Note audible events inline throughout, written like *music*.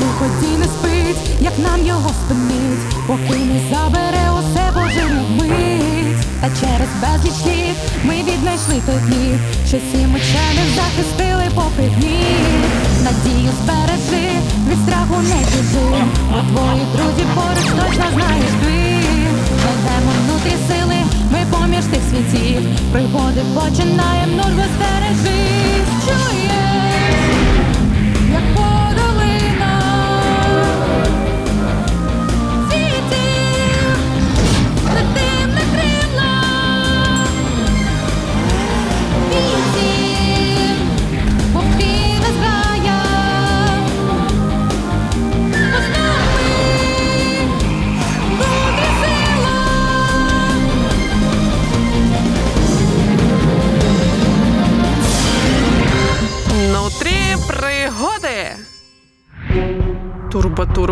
Лиходій не спить, як нам його спинить, поки не забере усе божеву мить. Та через безліч літ ми віднайшли той плід, що сім учених захистили попри гнів. Надію збережи, від страху не біжи, бо твої друзі поруч точно знаєш ти. Знайдемо внутрі сили, ми поміж тих світів. Пригоди починаєм, нуль вистережись, чуєш,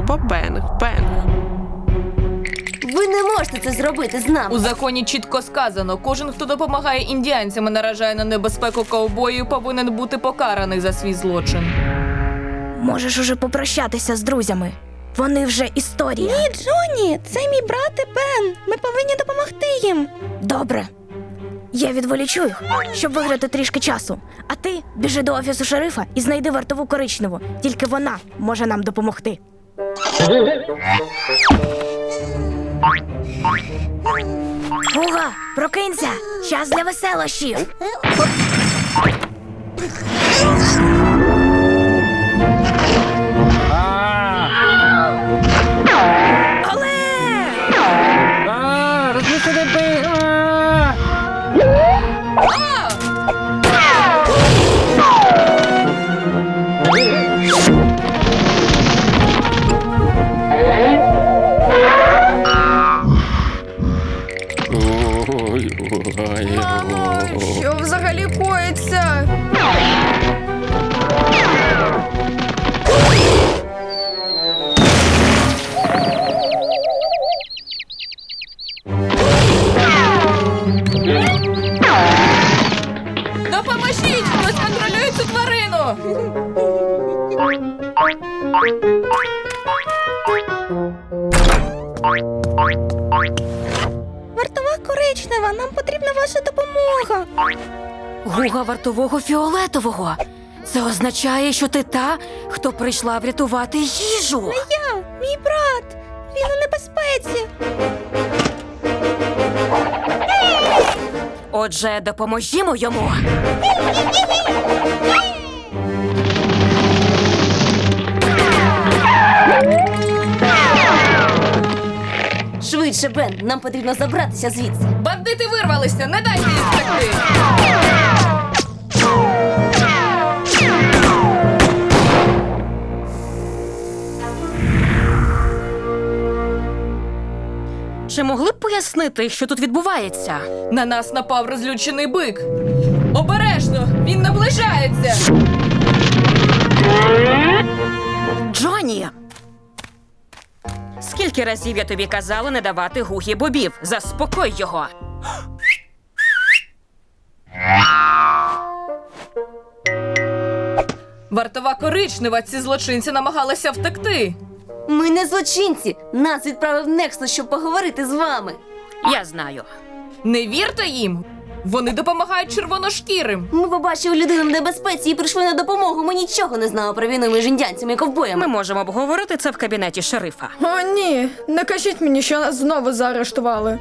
Турбо-турбо бенг бенг. Ви не можете це зробити з нами. У законі чітко сказано: кожен, хто допомагає індіанцям і наражає на небезпеку ковбоїв, повинен бути покараний за свій злочин. Можеш уже попрощатися з друзями. Вони вже історія. Ні, Джоні, це мій брат і Бен. Ми повинні допомогти їм. Добре. Я відволічу їх, щоб виграти трішки часу. А ти біжи до офісу шерифа і знайди вартову коричневу. Тільки вона може нам допомогти. Гуга, прокинься! Час для веселощів. Гуга вартового фіолетового. Це означає, що ти та, хто прийшла врятувати їжу. Я, мій брат. Він у небезпеці. Отже, допоможімо йому. Швидше, Бен, нам потрібно забратися звідси. Бандити вирвалися! Не дайте їм втекти! Чи могли б пояснити, що тут відбувається? На нас напав розлючений бик. Обережно! Він наближається! Джоні! Скільки разів я тобі казала не давати гугі бобів? Заспокой його. Вартова коричнева, ці злочинці намагалися втекти. Ми не злочинці. Нас відправив Нексло, щоб поговорити з вами. Я знаю. Не вірте їм! Вони допомагають червоношкірим. Ми побачили людину в небезпеці і прийшли на допомогу. Ми нічого не знали про війну між індіанцями і ковбоями. Ми можемо обговорити це в кабінеті шерифа. О, ні, не кажіть мені, що нас знову заарештували.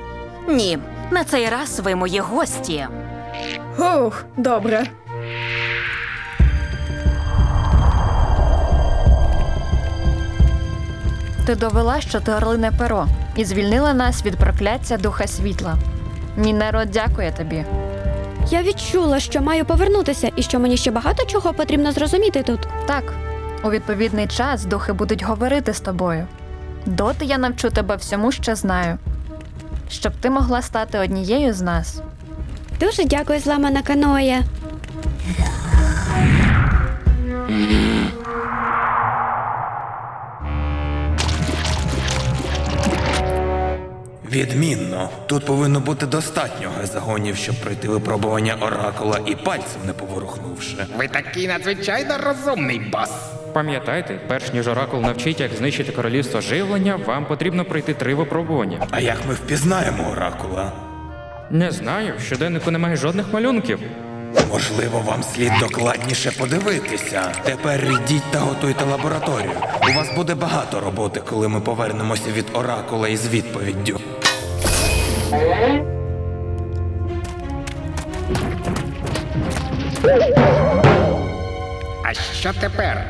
Ні, на цей раз ви мої гості. Ух, добре. Ти довела, що ти орлине перо, і звільнила нас від прокляття духа світла. Мій народ дякує тобі. Я відчула, що маю повернутися і що мені ще багато чого потрібно зрозуміти тут. Так, у відповідний час духи будуть говорити з тобою. Доти я навчу тебе всьому, що знаю, щоб ти могла стати однією з нас. Дуже дякую, зламана каноя. Відмінно. Тут повинно бути достатньо загонів, щоб пройти випробування оракула і пальцем не поворухнувши. Ви такий надзвичайно розумний бос. Пам'ятайте, перш ніж оракул навчить, як знищити королівство живлення, вам потрібно пройти три випробування. А як ми впізнаємо оракула? Не знаю, в щоденнику немає жодних малюнків. Можливо, вам слід докладніше подивитися. Тепер йдіть та готуйте лабораторію. У вас буде багато роботи, коли ми повернемося від оракула із відповіддю. А що тепер?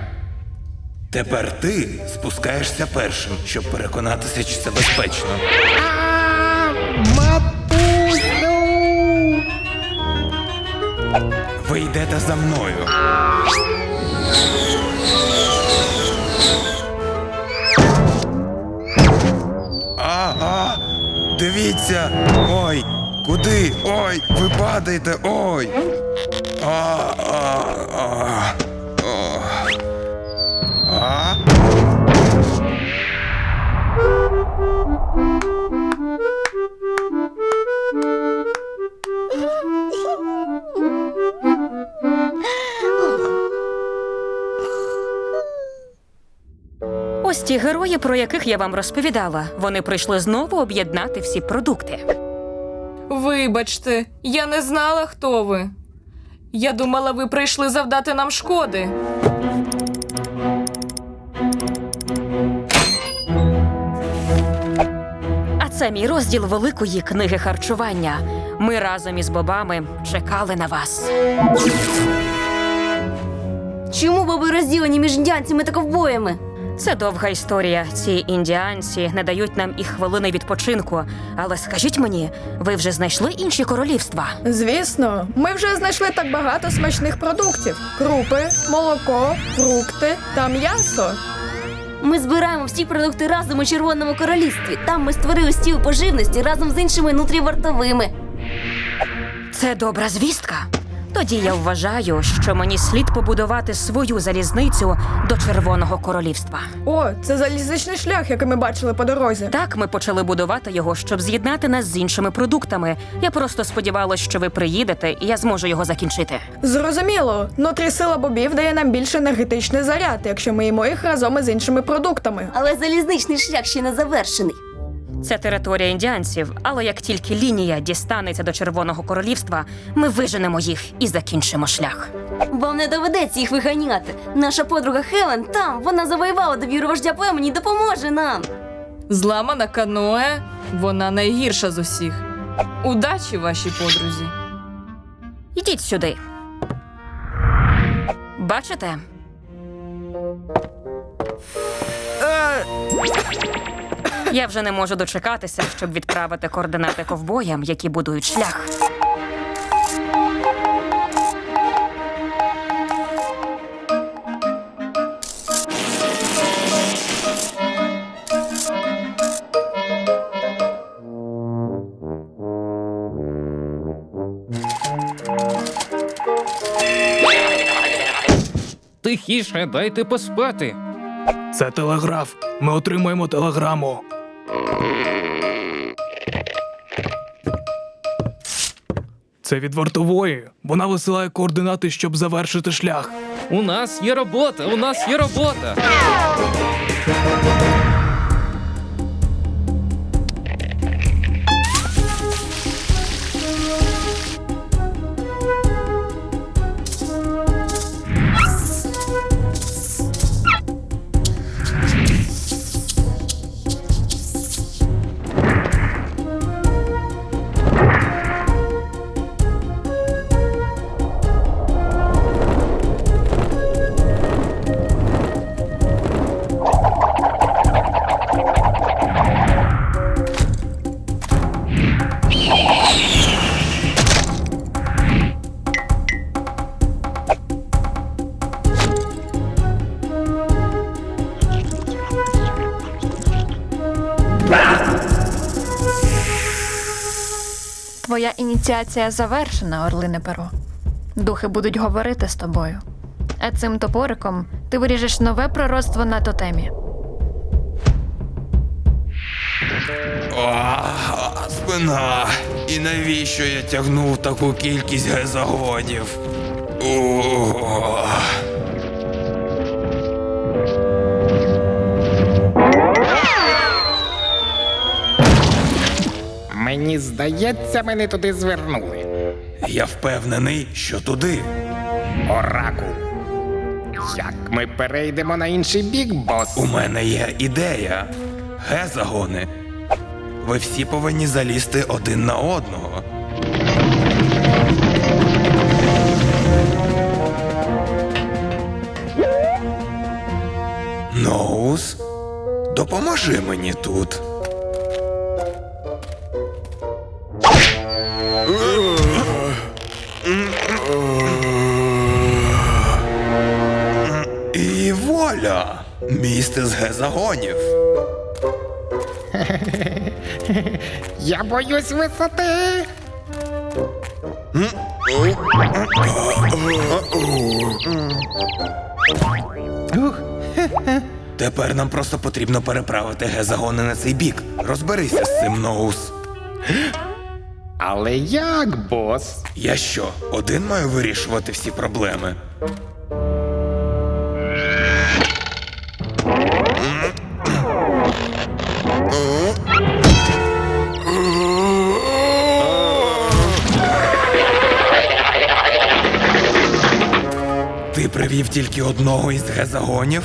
Тепер ти спускаєшся першим, щоб переконатися, чи це безпечно. А, матусю! Ви йдете за мною. Дивіться! Ой! Куди? Ой! Ви падаєте! Ой! А, герої, про яких я вам розповідала. Вони прийшли знову об'єднати всі продукти. Вибачте, я не знала, хто ви. Я думала, ви прийшли завдати нам шкоди. А це мій розділ великої книги харчування. Ми разом із бобами чекали на вас. Чому баби розділені між індіанцями та ковбоями? Це довга історія. Ці індіанці не дають нам і хвилини відпочинку. Але скажіть мені, ви вже знайшли інші королівства? Звісно, ми вже знайшли так багато смачних продуктів: крупи, молоко, фрукти та м'ясо. Ми збираємо всі продукти разом у Червоному королівстві. Там ми створили стіл поживності разом з іншими нутрівартовими. Це добра звістка. Тоді я вважаю, що мені слід побудувати свою залізницю до Червоного королівства. О, це залізничний шлях, який ми бачили по дорозі. Так, ми почали будувати його, щоб з'єднати нас з іншими продуктами. Я просто сподівалася, що ви приїдете, і я зможу його закінчити. Зрозуміло, нутрі сила бобів дає нам більш енергетичний заряд, якщо ми їмо їх разом із іншими продуктами. Але залізничний шлях ще не завершений. Це територія індіанців, але як тільки лінія дістанеться до Червоного королівства, ми виженемо їх і закінчимо шлях. Вам не доведеться їх виганяти. Наша подруга Хелен там, вона завоювала довіру вождя племені і допоможе нам. Зламана каноe, вона найгірша з усіх. Удачі вашій подрузі. Ідіть сюди. Бачите? Я вже не можу дочекатися, щоб відправити координати ковбоям, які будують шлях. Тихіше, дайте поспати. Це телеграф. Ми отримуємо телеграму. Це від вартової. Вона висилає координати, щоб завершити шлях. У нас є робота, у нас є робота. Твоя ініціація завершена, Орлине Перо. Духи будуть говорити з тобою. А цим топориком ти виріжеш нове пророцтво на тотемі. А, спина. І навіщо я тягнув таку кількість гезагонів? О. Мені здається, ми не туди звернули. Я впевнений, що туди. Оракул. Як ми перейдемо на інший бік, бос? У мене є ідея. Гезагони. Ви всі повинні залізти один на одного. Ноус, допоможи мені тут. Місце з гезагонів. *laughs* Я боюсь висоти. Тепер нам просто потрібно переправити гезагони на цей бік. Розберися з цим, Ноус. Але як, бос? Я що, один маю вирішувати всі проблеми? Привів тільки одного із гезагонів?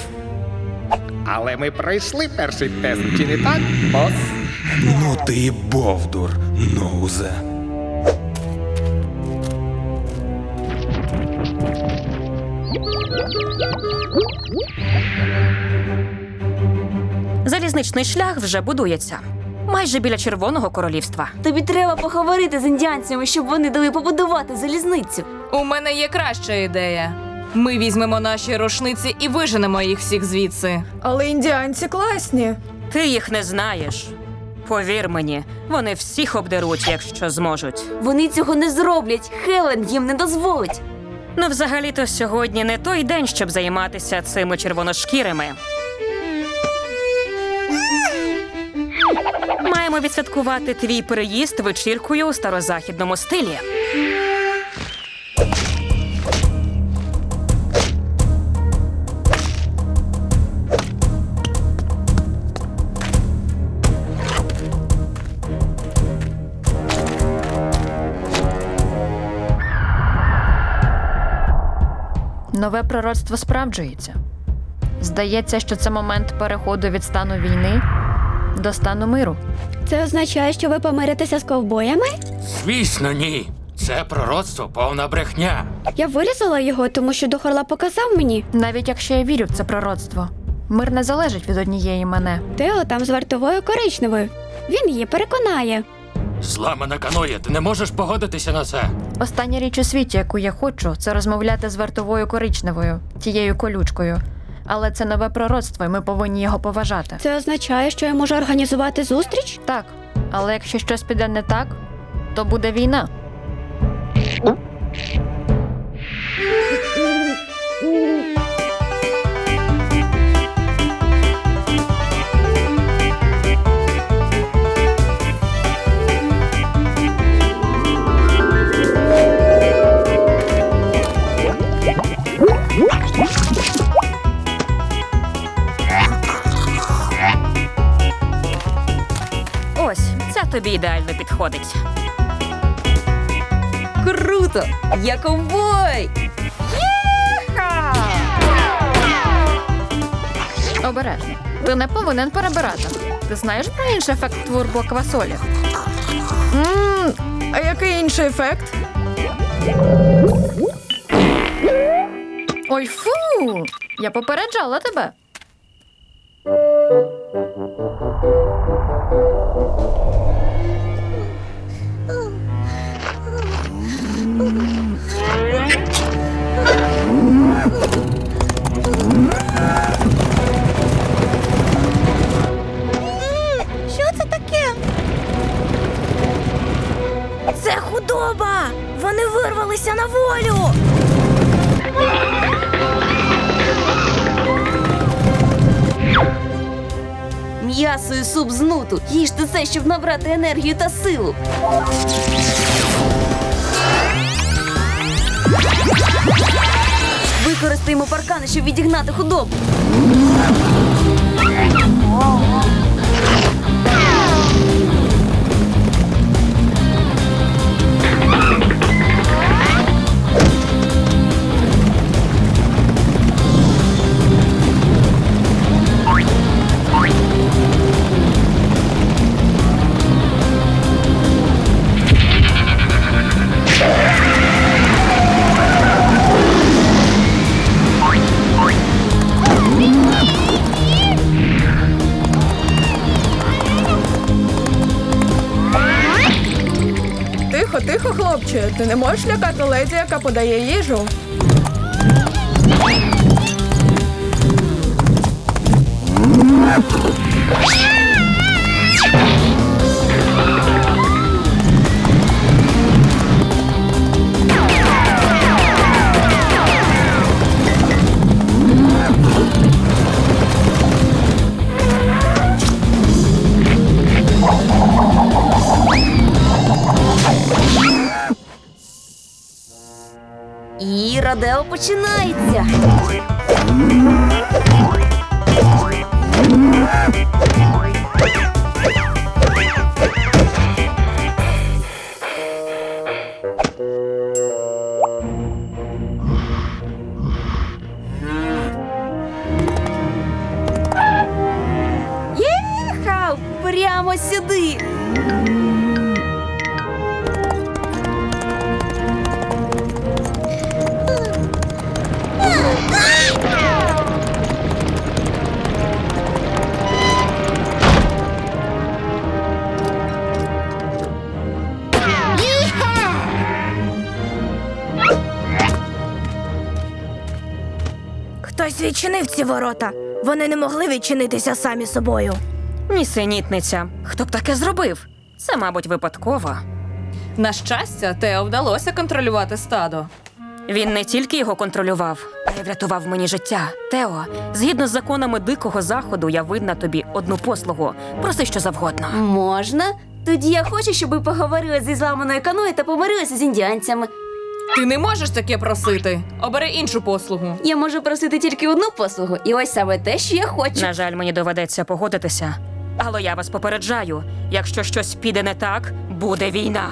Але ми пройшли перший тест, чи не так, бос? Ну ти і бовдур, Ноузе. Залізничний шлях вже будується. Майже біля Червоного королівства. Тобі треба поговорити з індіанцями, щоб вони дали побудувати залізницю. У мене є краща ідея. Ми візьмемо наші рушниці і виженемо їх всіх звідси. Але індіанці класні. Ти їх не знаєш. Повір мені, вони всіх обдеруть, якщо зможуть. Вони цього не зроблять. Хелен їм не дозволить. Ну, взагалі-то сьогодні не той день, щоб займатися цими червоношкірими. Маємо відсвяткувати твій переїзд вечіркою у старозахідному стилі. Нове пророцтво справджується. Здається, що це момент переходу від стану війни до стану миру. Це означає, що ви помиритеся з ковбоями? Звісно, ні. Це пророцтво повна брехня. Я вирізала його, тому що Дохорла показав мені. Навіть якщо я вірю в це пророцтво, мир не залежить від однієї мене. Тео там з вартовою коричневою. Він її переконає. Зламана каноє, ти не можеш погодитися на це. Остання річ у світі, яку я хочу, це розмовляти з вартовою коричневою, тією колючкою. Але це нове пророцтво, і ми повинні його поважати. Це означає, що я можу організувати зустріч? Так, але якщо щось піде не так, то буде війна. Тобі ідеально підходить. Круто! Я ковбой! Обережно. Ти не повинен перебирати. Ти знаєш про інший ефект турбо квасолі? Мм, а який інший ефект? Ой, фу! Я попереджала тебе. Що це таке? Це худоба! Вони вирвалися на волю! м'ясо і суп з нуту. Їжте це, щоб набрати енергію та силу. Використаємо паркани, щоб відігнати худобу. Ти не можеш лякати леді, яка подає їжу. І Починається. Відчинив ці ворота. Вони не могли відчинитися самі собою. Нісенітниця. Хто б таке зробив? Це, мабуть, випадково. На щастя, Тео вдалося контролювати стадо. Він не тільки його контролював, а й врятував мені життя. Тео, згідно з законами дикого заходу, я винна тобі одну послугу. Проси що завгодно. Можна? Тоді я хочу, щоб ви поговорили зі зламаною каною та помирилися з індіанцями. Ти не можеш таке просити. Обери іншу послугу. Я можу просити тільки одну послугу, і ось саме те, що я хочу. На жаль, мені доведеться погодитися. Але я вас попереджаю: якщо щось піде не так, буде війна.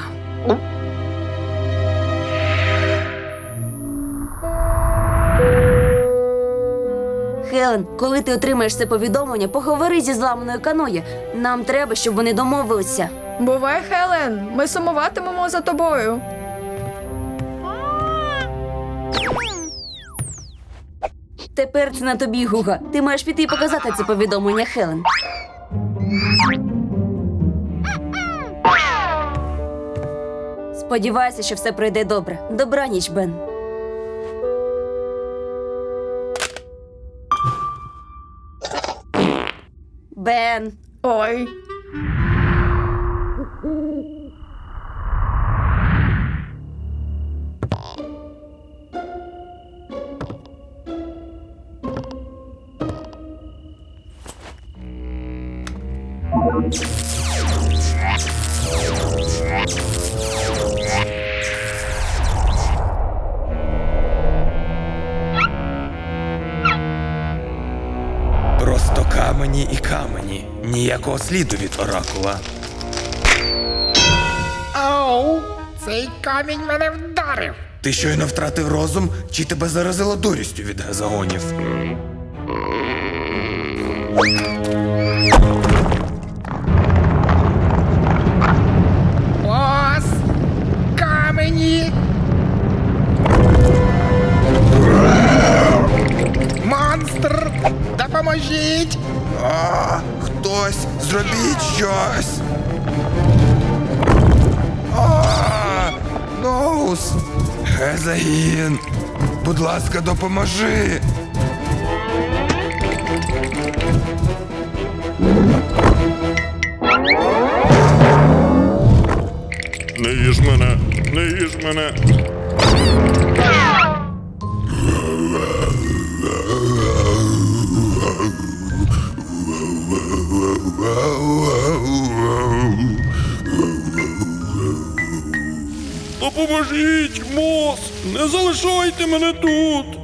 Хелен, коли ти отримаєш це повідомлення, поговори зі зламаною каною. Нам треба, щоб вони домовилися. Бувай, Хелен, ми сумуватимемо за тобою. Тепер це на тобі, Гуга. Ти маєш піти і показати це повідомлення Хелен. Сподіваюся, що все пройде добре. Добраніч, Бен. Бен. Ой. Оракула. Оу, цей камінь мене вдарив. Ти щойно втратив розум, чи тебе заразило дурістю від газогонів? Бос! Камені! Монстр! Допоможіть! А, хтось, зробіть щось. Ноус! Гезагін! Будь ласка, допоможи! Не їж мене, не їж мене. Допоможіть, мос! Не залишайте мене тут!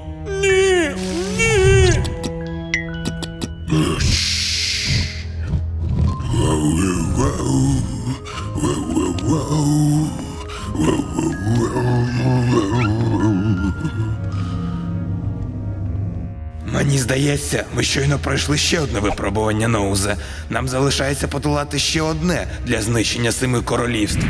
Здається, ми щойно пройшли ще одне випробування Ноузе. Нам залишається подолати ще одне для знищення семи королівств.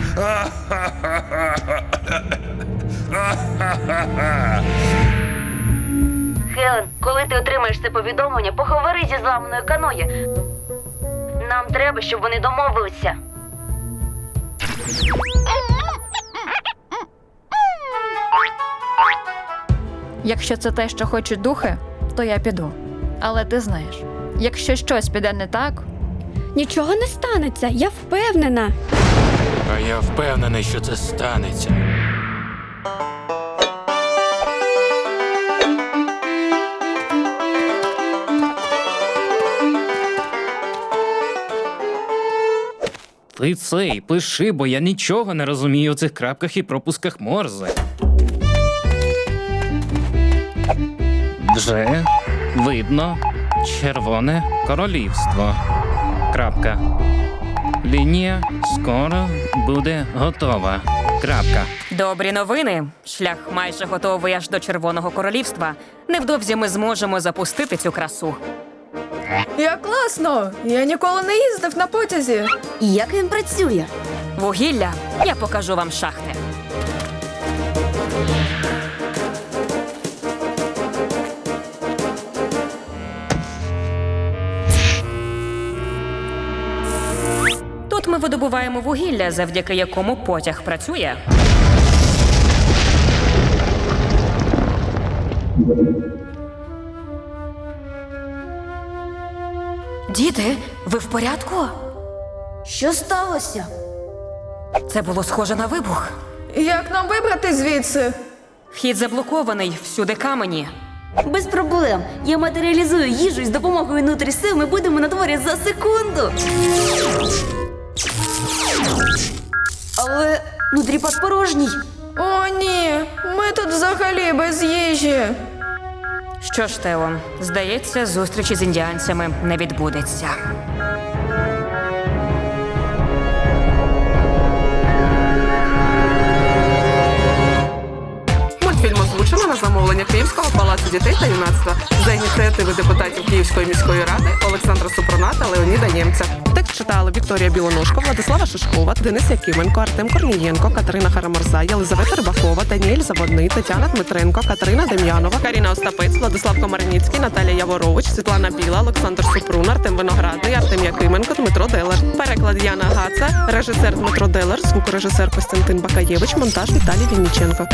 Хелен, коли ти отримаєш це повідомлення, поговори зі зламаною каноє. Нам треба, щоб вони домовилися. Якщо це те, що хочуть духи, то я піду. Але ти знаєш, якщо щось піде не так, Нічого не станеться, я впевнена. А я впевнений, що це станеться. Ти цей, пиши, бо я нічого не розумію у цих крапках і пропусках Морзе. Вже видно червоне королівство. Крапка. Лінія скоро буде готова. Крапка. Добрі новини. Шлях майже готовий аж до Червоного королівства. Невдовзі ми зможемо запустити цю красу. Як класно! Я ніколи не їздив на потязі. І як він працює? Вугілля, я покажу вам шахти. Видобуваємо вугілля, завдяки якому потяг працює. Діти, ви в порядку? Що сталося? Це було схоже на вибух. Як нам вибрати звідси? Вхід заблокований, всюди камені. Без проблем. Я матеріалізую їжу і з допомогою нутрісил ми будемо на дворі за секунду. Але нутріпад порожній. О, ні, ми тут взагалі без їжі. Що ж, Тео, здається, зустрічі з індіанцями не відбудеться. Мультфільм озвучено на замовлення Київського палацу дітей та юнацтва за ініціативи депутатів Київської міської ради Олександра Супрона та Леоніда Нємця. Читали Вікторія Білоножко, Владислава Шишкова, Денис Якименко, Артем Корнієнко, Катерина Харамарза, Єлизавета Рибакова, Даніель Заводний, Тетяна Дмитренко, Катерина Дем'янова, Каріна Остапець, Владислав Комарницький, Наталія Яворович, Світлана Біла, Олександр Супрун, Артем Виноградний, Артем Якименко, Дмитро Делер. Переклад Яна Гаца, режисер Дмитро Делер, звукорежисер Костянтин Бакаєвич, монтаж Віталій Вінніченко.